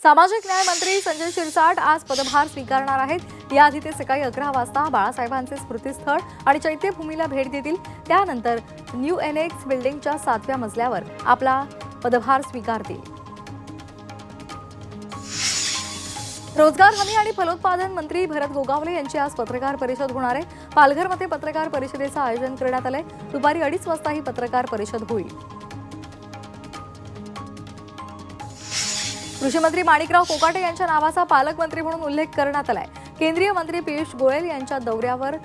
सामाजिक न्याय मंत्री संजय शिरसाट आज पदभार स्वीकारणार आहेत. याआधी ते सकाळी अकरा वाजता बाळासाहेबांचे स्मृतीस्थळ आणि चैत्यभूमीला भेट देतील. त्यानंतर न्यू एनेक्स बिल्डिंगच्या सातव्या मजल्यावर आपला पदभार स्वीकारतील. रोजगार हमी आणि फलोत्पादन मंत्री भरत गोगावले यांची आज पत्रकार परिषद होणार आहे. पालघरमध्ये पत्रकार परिषदेचं आयोजन करण्यात आलंय. दुपारी अडीच वाजता ही पत्रकार परिषद होईल. कृषीमंत्री माणिकराव कोकाटे यांच्या नावाचा पालकमंत्री म्हणून उल्लेख करण्यात आलाय. केंद्रीय मंत्री पियुष गोयल यांच्या दौऱ्यावर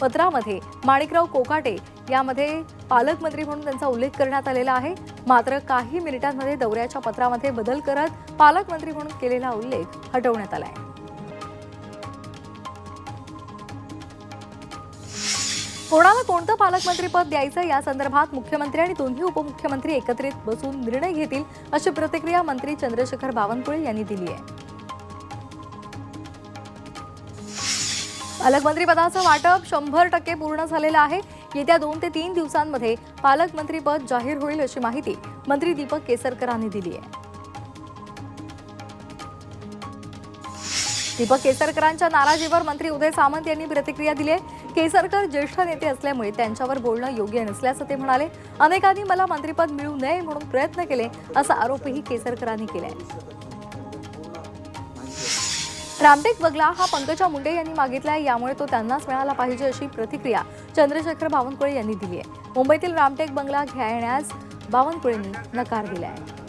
पत्रामध्ये माणिकराव कोकाटे यामध्ये पालकमंत्री म्हणून त्यांचा उल्लेख करण्यात आलेला आहे. मात्र काही मिनिटांमध्ये दौऱ्याच्या पत्रामध्ये बदल करत पालकमंत्री म्हणून केलेला उल्लेख हटवण्यात आला आहे कोणाला कोणतं पालकमंत्रीपद द्यायचं या संदर्भात मुख्यमंत्री आणि दोन्ही उपमुख्यमंत्री एकत्रित बसून निर्णय घेतील अशी प्रतिक्रिया मंत्री चंद्रशेखर बावनकुळे यांनी दिली आहे. पालकमंत्रीपदाचं वाटप शंभर टक्के पूर्ण झालेलं आहे. येत्या दोन ते तीन दिवसांमध्ये पालकमंत्रीपद जाहीर होईल अशी माहिती मंत्री दीपक केसरकरांनी दिली आहे. दीपक केसरकरांच्या नाराजीवर मंत्री उदय सामंत यांनी प्रतिक्रिया दिली आहे. केसरकर ज्येष्ठ नेते असल्यामुळे त्यांच्यावर बोलणं योग्य नसल्याचं ते म्हणाले. अनेकांनी मला मंत्रीपद मिळू नये म्हणून प्रयत्न केले असा आरोपही केसरकरांनी केलाय. रामटेक बगला हा पंकजा मुंडे यांनी मागितलाय यामुळे तो त्यांनाच मिळाला पाहिजे अशी प्रतिक्रिया चंद्रशेखर बावनकुळे यांनी दिली आहे मुंबईतील रामटेक बंगला घेण्यास बावनकुळेंनी नकार दिला आहे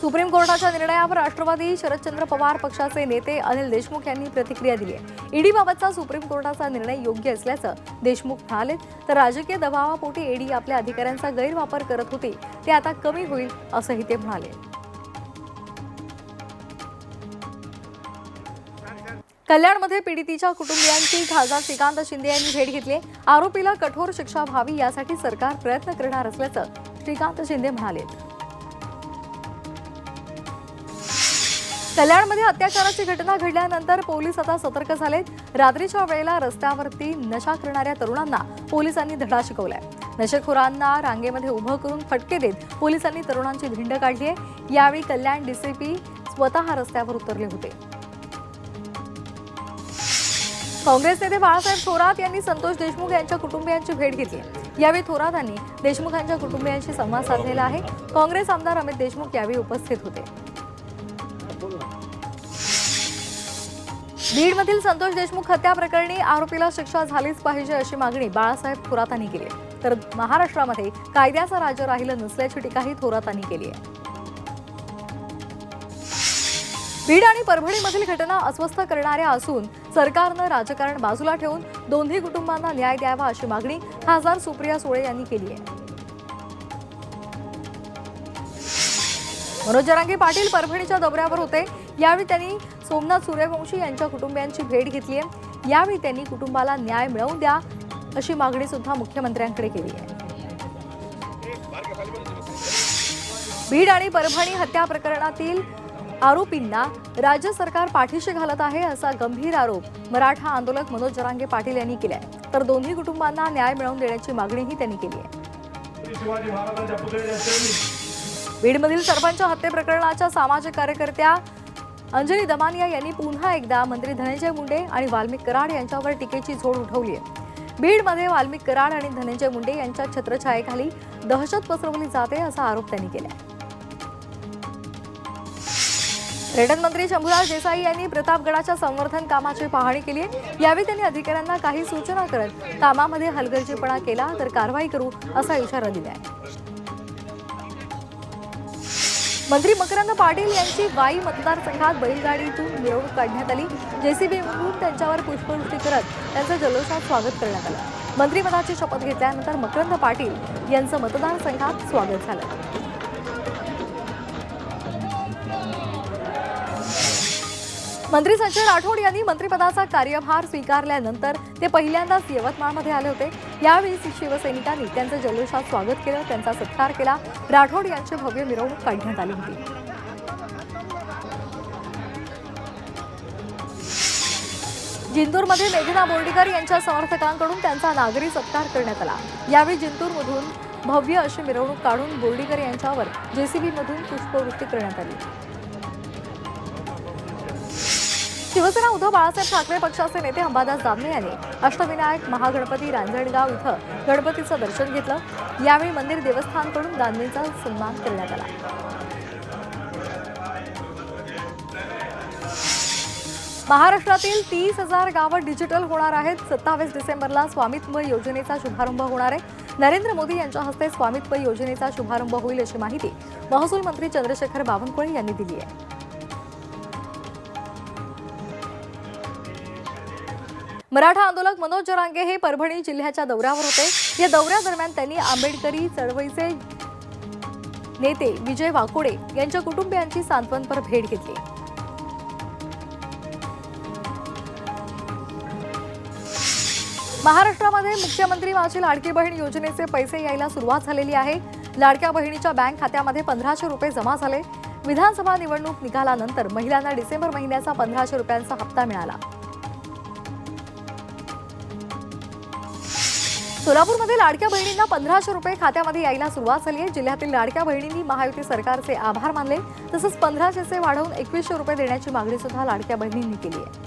सुप्रीम कोर्टाच्या निर्णयावर राष्ट्रवादी शरदचंद्र पवार पक्षाचे नेते अनिल देशमुख यांनी प्रतिक्रिया दिली आहे. ईडीबाबतचा सुप्रीम कोर्टाचा निर्णय योग्य असल्याचं देशमुख म्हणाले तर राजकीय दबावापोटी ईडी आपल्या अधिकाऱ्यांचा गैरवापर करत होती ते आता कमी होईल असंही ते म्हणाले. कल्याणमध्ये पीडितीच्या कुटुंबियांची खासदार श्रीकांत शिंदे यांनी भेट घेतली आरोपीला कठोर शिक्षा व्हावी यासाठी सरकार प्रयत्न करणार असल्याचं श्रीकांत शिंदे म्हणाले. कल्याणमध्ये अत्याचाराची घटना घडल्यानंतर पोलीस आता सतर्क झालेत रात्रीच्या वेळेला रस्त्यावरती नशा करणाऱ्या तरुणांना पोलिसांनी धडा शिकवलाय. नशेखोरांना रांगेमध्ये उभं करून फटके देत पोलिसांनी तरुणांची धिंड काढली आहे यावेळी कल्याण डीसीपी स्वतः रस्त्यावर उतरले होते. काँग्रेस नेते बाळासाहेब थोरात यांनी संतोष देशमुख यांच्या कुटुंबियांची भेट घेतली. यावेळी थोरात यां देशमुख देशमुखांच्या कुटुंबियांशी संवाद साधलेला आहे. काँग्रेस आमदार अमित देशमुख यावेळी उपस्थित होते. बीडमधील संतोष देशमुख हत्या प्रकरणी आरोपीला शिक्षा झालीच पाहिजे अशी मागणी बाळासाहेब थोरातांनी केली आहे. तर महाराष्ट्रामध्ये कायद्याचं राज्य राहिलं नसल्याची टीकाही थोरातांनी केली आहे बीड आणि परभणीमधील घटना अस्वस्थ करणाऱ्या असून सरकारनं राजकारण बाजूला ठेवून दोन्ही कुटुंबांना न्याय द्यावा अशी मागणी खासदार सुप्रिया सुळे यांनी केली आहे मनोज जरांगे पाटील परभणीच्या दौऱ्यावर होते. यावेळी त्यांनी सोमनाथ सूर्यवंशी यांच्या कुटुंबियांची भेट घेतली आहे. यावेळी त्यांनी कुटुंबाला न्याय मिळवून द्या अशी मागणी सुद्धा मुख्यमंत्र्यांकडे केली आहे. बीड आणि परभणी हत्या प्रकरणातील आरोपींना राज्य सरकार पाठीशी घालत आहे असा गंभीर आरोप मराठा आंदोलक मनोज जरांगे पाटील यांनी केलाय तर दोन्ही कुटुंबांना न्याय मिळवून देण्याची मागणीही त्यांनी केली आहे. बीडमधील सरपंच हत्ये प्रकरणाच्या सामाजिक कार्यकर्त्या अंजली दमानिया यांनी पुन्हा एकदा मंत्री धनंजय मुंडे आणि वाल्मिक कराड यांच्यावर टीकेची झोड उठवली आहे. बीडमध्ये वाल्मिक कराड आणि धनंजय मुंडे यांच्या छत्रछायेखाली दहशत पसरवली जाते असा आरोप त्यांनी केला पर्यटन मंत्री शंभूराज देसाई यांनी प्रतापगडाच्या संवर्धन कामाची पाहणी केली आहे. यावेळी त्यांनी अधिकाऱ्यांना काही सूचना करत कामामध्ये हलगर्जीपणा केला तर कारवाई करू असा इशारा दिला आहे मंत्री मकरंद पाटील यांची वाई मतदारसंघात बैलगाडीतून मिरवणूक काढण्यात आली. जेसीबी म्हणून त्यांच्यावर पुष्पवृष्टी करत त्यांचं जल्लोषात स्वागत करण्यात आलं. मंत्रिपदाची शपथ घेतल्यानंतर मकरंद पाटील यांचं मतदारसंघात स्वागत झालं. मंत्री संजय राठोड यांनी मंत्रिपदाचा कार्यभार स्वीकारल्यानंतर ते पहिल्यांदाच यवतमाळमध्ये आले होते. यावेळी शिवसैनिकांनी त्यांचं जल्लोषात स्वागत केलं त्यांचा सत्कार केला. राठोड यांची भव्य मिरवणूक काढण्यात आली होती. जिंतूरमध्ये मेघना बोर्डीकर यांच्या समर्थकांकडून त्यांचा नागरी सत्कार करण्यात आला. यावेळी जिंतूरमधून भव्य अशी मिरवणूक काढून बोर्डीकर यांच्यावर जेसीबीमधून पुष्पवृत्ती करण्यात आली. शिवसेना उद्धव बाळासाहेब ठाकरे पक्षाचे नेते अंबादास दानवे यांनी अष्टविनायक महागणपती रांजणगाव इथं गणपतीचं दर्शन घेतलं. यावेळी मंदिर देवस्थानकडून दानवेंचा सन्मान करण्यात आला. महाराष्ट्रातील तीस हजार गावं डिजिटल होणार आहेत. सत्तावीस डिसेंबरला स्वामित्व योजनेचा शुभारंभ होणार आहे. नरेंद्र मोदी यांच्या हस्ते स्वामित्व योजनेचा शुभारंभ होईल अशी माहिती महसूल मंत्री चंद्रशेखर बावनकुळे यांनी दिली आहे. मराठा आंदोलक मनोज जरांगे हे परभणी जिल्ह्याच्या दौऱ्यावर होते. या दौऱ्यादरम्यान त्यांनी आंबेडकरी चळवळीचे नेते विजय वाकोडे यांच्या कुटुंबियांची सांत्वनपर भेट घेतली. महाराष्ट्रामध्ये मुख्यमंत्री माझी लाडकी बहीण योजनेचे पैसे यायला सुरुवात झालेली आहे. लाडक्या बहिणीच्या बँक खात्यामध्ये पंधराशे रुपये जमा झाले. विधानसभा निवडणूक निकालानंतर महिलांना डिसेंबर महिन्याचा पंधराशे रुपयांचा हप्ता मिळाला. सोलापूरमध्ये लाडक्या बहिणींना पंधराशे रुपये खात्यामध्ये यायला सुरुवात झाली आहे. जिल्ह्यातील लाडक्या बहिणींनी महायुती सरकारचे आभार मानले. तसंच पंधराशेचे वाढवून एकवीसशे रुपये देण्याची मागणी सुद्धा लाडक्या बहिणींनी केली आहे.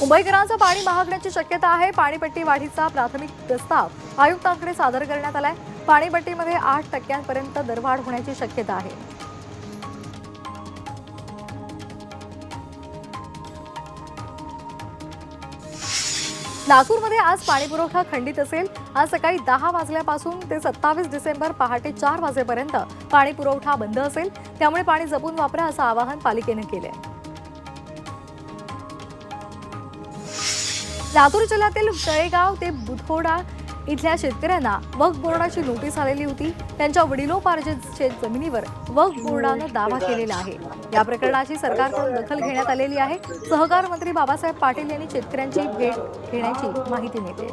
मुंबईकरांचं पाणी महागण्याची शक्यता आहे. पाणीपट्टी वाढीचा प्राथमिक प्रस्ताव आयुक्तांकडे सादर करण्यात आलाय. पाणीपट्टीमध्ये आठ टक्क्यांपर्यंत दरवाढ होण्याची शक्यता आहे. नागपूरमध्ये आज पाणीपुरवठा खंडित असेल. आज सकाळी दहा वाजल्यापासून ते सत्तावीस डिसेंबर पहाटे चार वाजेपर्यंत पाणीपुरवठा बंद असेल. त्यामुळे पाणी जपून वापरा असं आवाहन पालिकेनं केलं. आहे लातूर जिल्ह्यातील तळेगाव ते बुधोडा इथल्या शेतकऱ्यांना वक्फ बोर्डाची नोटीस आलेली होती. त्यांच्या वडिलोपार्जित शेत जमिनीवर वक्फ बोर्डानं दावा केलेला आहे. या प्रकरणाची सरकारकडून दखल घेण्यात आलेली आहे. सहकार मंत्री बाबासाहेब पाटील यांनी शेतकऱ्यांची भेट घेण्याची माहिती मिळते.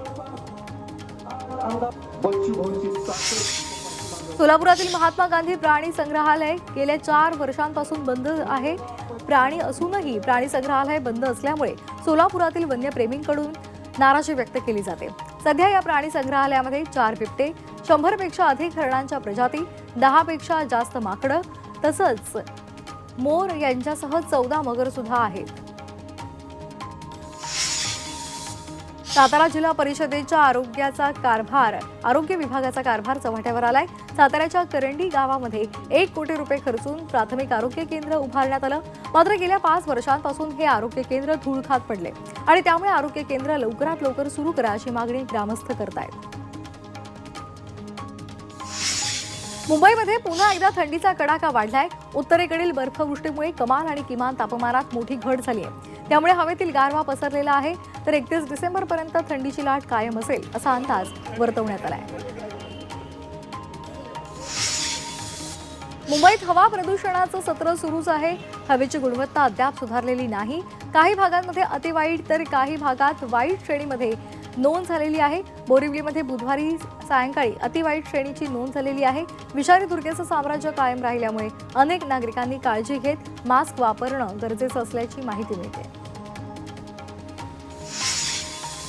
सोलापुरातील महात्मा गांधी प्राणी संग्रहालय गेल्या चार वर्षांपासून बंद आहे. प्राणी असूनही प्राणी संग्रहालय बंद असल्यामुळे सोलापुरातील वन्यप्रेमींकडून नाराजी व्यक्त केली जाते. सध्या या प्राणी संग्रहालयामध्ये चार बिबटे शंभरपेक्षा अधिक हरणांच्या प्रजाती दहापेक्षा जास्त माकडं तसंच मोर यांच्यासह चौदा मगर सुद्धा आहेत. सातारा जिल्हा परिषदेच्या आरोग्याचा कारभार आरोग्य विभागाचा कारभार चव्हाट्यावर आलाय. साताऱ्याच्या करंडी गावामध्ये एक कोटी रुपये खर्चून प्राथमिक आरोग्य केंद्र उभारण्यात आलं. मात्र गेल्या पाच वर्षांपासून हे आरोग्य केंद्र धूळखात पडले आणि त्यामुळे आरोग्य केंद्र लवकरात लवकर सुरू करा अशी मागणी ग्रामस्थ करतायत. मुंबईमध्ये पुन्हा एकदा थंडीचा कडाका वाढलाय. उत्तरेकडील बर्फवृष्टीमुळे कमाल आणि किमान तापमानात मोठी घट झाली आहे त्यामुळे हवेतील गारवा पसरलेला आहे. तर एकतीस डिसेंबर पर्यंत थंडीची लाट कायम असेल असा अंदाज वर्तवण्यात आला आहे मुंबईत हवा प्रदूषणाचं सत्र सुरूच आहे. हवेची गुणवत्ता अद्याप सुधारलेली नाही. काही भागांमध्ये अतिवाईट तर काही भागात वाईट श्रेणीमध्ये नोंद झालेली आहे. बोरिवलीमध्ये बुधवारी सायंकाळी अतिवाईट श्रेणीची नोंद झालेली आहे. विषारी दुर्गेचं साम्राज्य कायम राहिल्यामुळे अनेक नागरिकांनी काळजी घेत मास्क वापरणं गरजेचं असल्याची माहिती मिळते.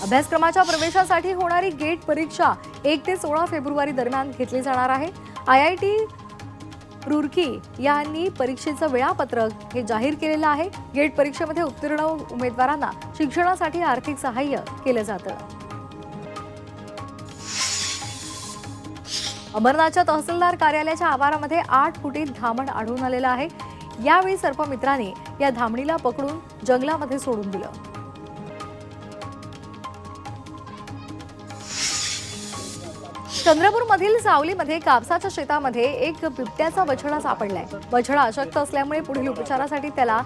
अभ्यासक्रमाच्या प्रवेशासाठी होणारी गेट परीक्षा एक ते सोळा फेब्रुवारी दरम्यान घेतली जाणार आहे. आय आय टी रुरकी यांनी परीक्षेचं वेळापत्रक हे जाहीर केलेलं आहे. गेट परीक्षेमध्ये उत्तीर्ण उमेदवारांना शिक्षणासाठी आर्थिक सहाय्य केलं जातं. अमरनाथच्या तहसीलदार कार्यालयाच्या आवारामध्ये आठ फुटीत धामण आढळून आलेलं आहे. यावेळी सर्पमित्राने या धामणीला पकडून जंगलामध्ये सोडून दिलं. चंद्रपूरमधील सावलीमध्ये कापसाच्या शेतामध्ये एक बिबट्याचा बछडा सापडलाय. बछडा अशक्त असल्यामुळे पुढील उपचारासाठी त्याला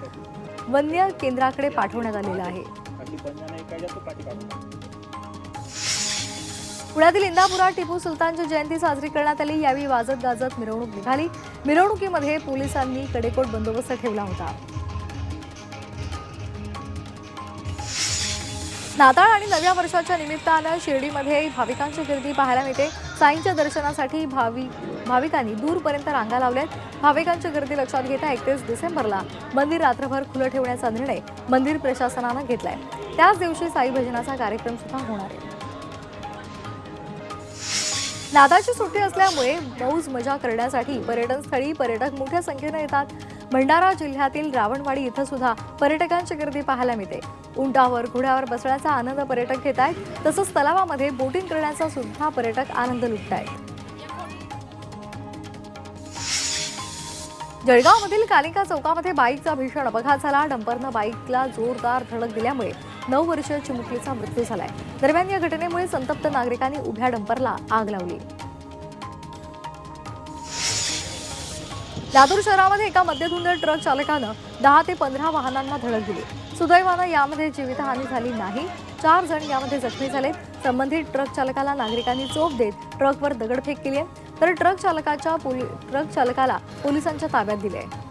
वन्य केंद्राकडे पाठवण्यात आलेलं आहे. पुण्यातील इंदापुरात टिपू सुलतानची जयंती साजरी करण्यात आली. यावेळी वाजत गाजत मिरवणूक निघाली. मिरवणुकीमध्ये पोलिसांनी कडेकोट बंदोबस्त ठेवला होता. नाताळ आणि नव्या वर्षाच्या निमित्तानं शिर्डीमध्ये भाविकांची गर्दी पाहायला मिळते. साईंच्या दर्शनासाठी भावी भाविकांनी दूरपर्यंत रांगा लावल्यात. भाविकांची गर्दी लक्षात घेता एकतीस डिसेंबरला मंदिर रात्रभर खुलं ठेवण्याचा निर्णय मंदिर प्रशासनानं घेतलाय. त्याच दिवशी साई भजनाचा कार्यक्रम सुद्धा होणार आहे. नाताळची सुट्टी असल्यामुळे मौज मजा करण्यासाठी पर्यटनस्थळी पर्यटक मोठ्या संख्येनं येतात. भंडारा जिल्ह्यातील रावणवाडी इथं सुद्धा पर्यटकांची गर्दी पाहायला मिळते. उंटावर घोड्यावर बसण्याचा आनंद पर्यटक घेत आहेत तसंच तलावामध्ये बोटिंग करण्याचा सुद्धा पर्यटक आनंद लुटत आहेत जळगावमधील कालिका चौकामध्ये बाईकचा भीषण अपघात झाला. डंपरनं बाईकला जोरदार धडक दिल्यामुळे नऊ वर्षीय चिमुकलीचा मृत्यू झालाय. दरम्यान या घटनेमुळे संतप्त नागरिकांनी उभ्या डंपरला आग लावली. लातूर शहरामध्ये एका मध्यधुंद ट्रक चालकानं दहा ते पंधरा वाहनांना धडक दिली. सुदैवानं यामध्ये जीवितहानी झाली नाही. चार जण यामध्ये जखमी झालेत. संबंधित ट्रक चालकाला नागरिकांनी चोप देत ट्रकवर दगडफेक केली आहे. तर ट्रक चालकाच्या पोली ट्रक चालकाला पोलिसांच्या ताब्यात दिले. आहे